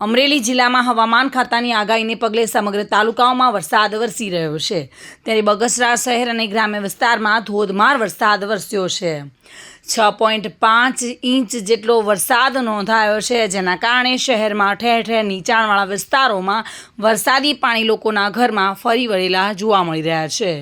અમરેલી જિલ્લામાં હવામાન ખાતાની આગાહીને પગલે સમગ્ર તાલુકાઓમાં વરસાદ વરસી રહ્યો છે. ત્યારે બગસરા શહેર અને ગ્રામ્ય વિસ્તારમાં ધોધમાર વરસાદ વરસ્યો છે. છ પોઈન્ટ પાંચ ઇંચ જેટલો વરસાદ નોંધાયો છે, જેના કારણે શહેરમાં ઠેર ઠેર નીચાણવાળા વિસ્તારોમાં વરસાદી પાણી લોકોના ઘરમાં ફરી વળેલા જોવા મળી રહ્યા છે.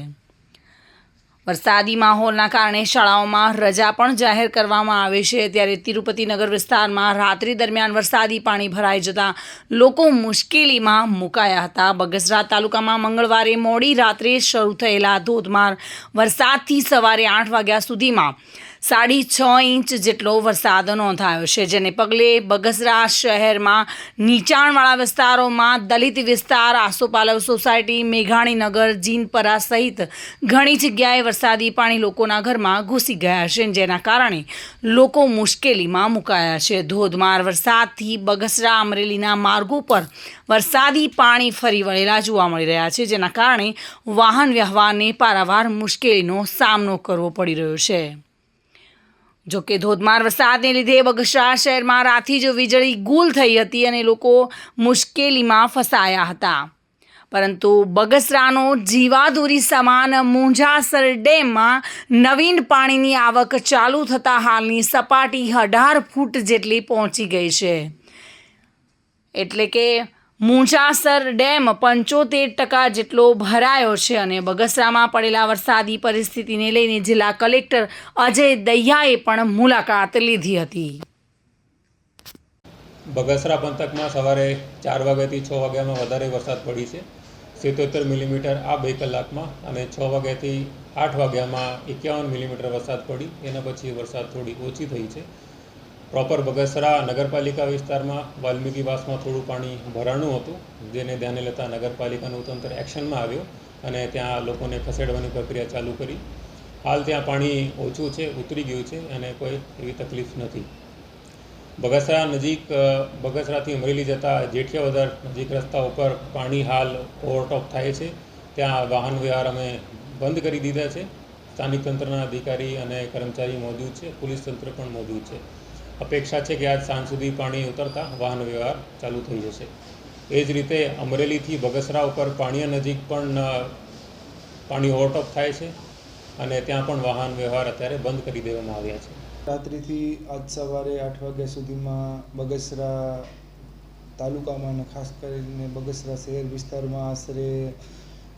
વરસાદી માહોલના કારણે શાળાઓમાં રજા પણ જાહેર કરવામાં આવી છે. ત્યારે તિરુપતિ નગર વિસ્તારમાં રાત્રિ દરમિયાન વરસાદી પાણી ભરાઈ જતા લોકો મુશ્કેલીમાં મુકાયા હતા. બગસરા તાલુકામાં મંગળવારે મોડી રાત્રે શરૂ થયેલા ધોધમાર વરસાદથી સવારે આઠ વાગ્યા સુધીમાં સાડી છ ઇંચ જેટલો વરસાદ નોંધાયો છે, જેને પગલે બગસરા શહેરમાં નીચાણવાળા વિસ્તારોમાં દલિત વિસ્તાર, આસોપાલવ સોસાયટી, મેઘાણીનગર, જીનપરા સહિત ઘણી જગ્યાએ વરસાદી પાણી લોકોના ઘરમાં ઘૂસી ગયા છે, જેના કારણે લોકો મુશ્કેલીમાં મુકાયા છે. ધોધમાર વરસાદથી બગસરા અમરેલીના માર્ગો પર વરસાદી પાણી ફરી વળેલા જોવા મળી રહ્યા છે, જેના કારણે વાહન વ્યવહારને પારાવાર મુશ્કેલીનો સામનો કરવો પડી રહ્યો છે. જો કે ધોધમાર વરસાદને લીધે બગસરા શહેરમાં રાતથી જ વીજળી ગુલ થઈ હતી અને લોકો મુશ્કેલીમાં ફસાયા હતા. પરંતુ બગસરાનો જીવાદોરી સમાન મુંજાસર ડેમમાં નવીન પાણીની આવક ચાલુ થતાં હાલની સપાટી અઢાર ફૂટ જેટલી પહોંચી ગઈ છે. એટલે કે મુંજાસર ડેમ પંચોતેર ટકા જેટલો ભરાયો છે અને બગસરામાં પડેલા વરસાદી પરિસ્થિતિને લઈને જિલ્લા કલેક્ટર અજય દહિયાએ પણ મુલાકાત લીધી હતી. બગસરા પંથકમાં સવારે ચાર વાગ્યાથી છ વાગ્યામાં વધારે વરસાદ પડી છે. સિત્તોતેર મિલીમીટર આ બે કલાકમાં અને છ વાગ્યાથી આઠ વાગ્યામાં એકાવન મિલીમીટર વરસાદ પડી. એના પછી વરસાદ થોડી ઓછી થઈ છે. પ્રોપર બગસરા નગરપાલિકા વિસ્તારમાં વાલ્મીકીવાસમાં થોડું પાણી ભરાણું હતું, જેને ધ્યાને લેતા નગરપાલિકાનું તંત્ર એક્શનમાં આવ્યું અને ત્યાં લોકોને ખસેડવાની પ્રક્રિયા ચાલુ કરી. હાલ ત્યાં પાણી ઓછું છે, ઉતરી ગયું છે અને કોઈ એવી તકલીફ નથી. બગસરા નજીક બગસરાથી અમરેલી જતા જેઠિયાવદર નજીક રસ્તા ઉપર પાણી હાલ ઓવરટોપ થાય છે. ત્યાં વાહન વ્યવહાર અમે બંધ કરી દીધા છે. સ્થાનિક તંત્રના અધિકારી અને કર્મચારી મોજૂદ છે, પોલીસ તંત્ર પણ મોજૂદ છે. અપેક્ષા છે કે આજ સાંજ સુધી પાણી ઉતરતા વાહન વ્યવહાર ચાલુ થઈ જશે. એ જ રીતે અમરેલીથી બગસરા ઉપર પાણીયા નજીક પણ પાણી ઓવરટોપ થાય છે અને ત્યાં પણ વાહન વ્યવહાર અત્યારે બંધ કરી દેવામાં આવ્યા છે. રાત્રિથી આજ સવારે આઠ વાગ્યા સુધીમાં બગસરા તાલુકામાં અને ખાસ કરીને બગસરા શહેર વિસ્તારમાં આશરે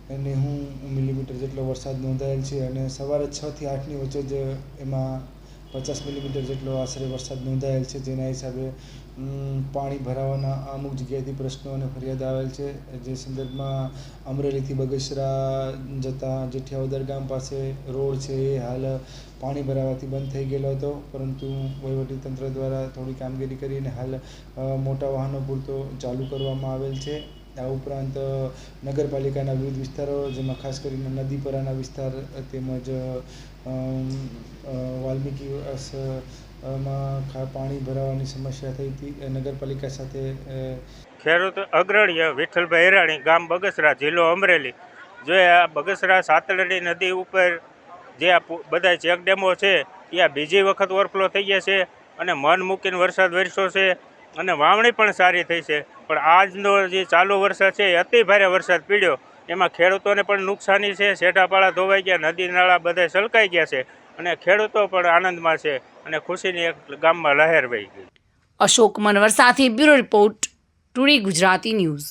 નેવું મિલીમીટર જેટલો વરસાદ નોંધાયેલ છે અને સવારે છથી આઠની વચ્ચે જ એમાં પચાસ મિલીમીટર જેટલો આશરે વરસાદ નોંધાયેલ છે, જેના હિસાબે પાણી ભરાવાના અમુક જગ્યાએથી પ્રશ્નો અને ફરિયાદ આવેલ છે. જે સંદર્ભમાં અમરેલીથી બગસરા જતા જેઠિયાવદર ગામ પાસે રોડ છે, એ હાલ પાણી ભરાવાથી બંધ થઈ ગયેલો હતો. પરંતુ વહીવટીતંત્ર દ્વારા થોડી કામગીરી કરીને હાલ મોટા વાહનો પૂરતો ચાલુ કરવામાં આવેલ છે. આ ઉપરાંત નગરપાલિકાના વિવિધ વિસ્તારો, જેમાં ખાસ કરીને નદીપરાના વિસ્તાર તેમજ વાલ્મીકી માં પાણી ભરાવાની સમસ્યા થઈ હતી. નગરપાલિકા સાથે ખેડૂત અગ્રણીય વિઠ્ઠલભાઈ હેરાણી, ગામ બગસરા, જિલ્લો અમરેલી. જો આ બગસરા સાતલડી નદી ઉપર જે આ બધા ચેકડેમો છે, ત્યાં બીજી વખત ઓવરફ્લો થઈ ગયા છે અને મન મૂકીને વરસાદ વરસ્યો છે. અને વાવણી પણ સારી થઈ છે. પણ આજનો જે ચાલુ વરસાદ છે, એ અતિ ભારે વરસાદ પીડ્યો. એમાં ખેડૂતોને પણ નુકસાની છે. શેઠાપાળા ધોવાઈ ગયા, નદી નાળા બધા છલકાઈ ગયા છે અને ખેડૂતો પણ આનંદમાં છે અને ખુશીની એક ગામમાં લહેર વહી ગઈ. અશોક મનવર સાથે bureau report, today Gujarati news.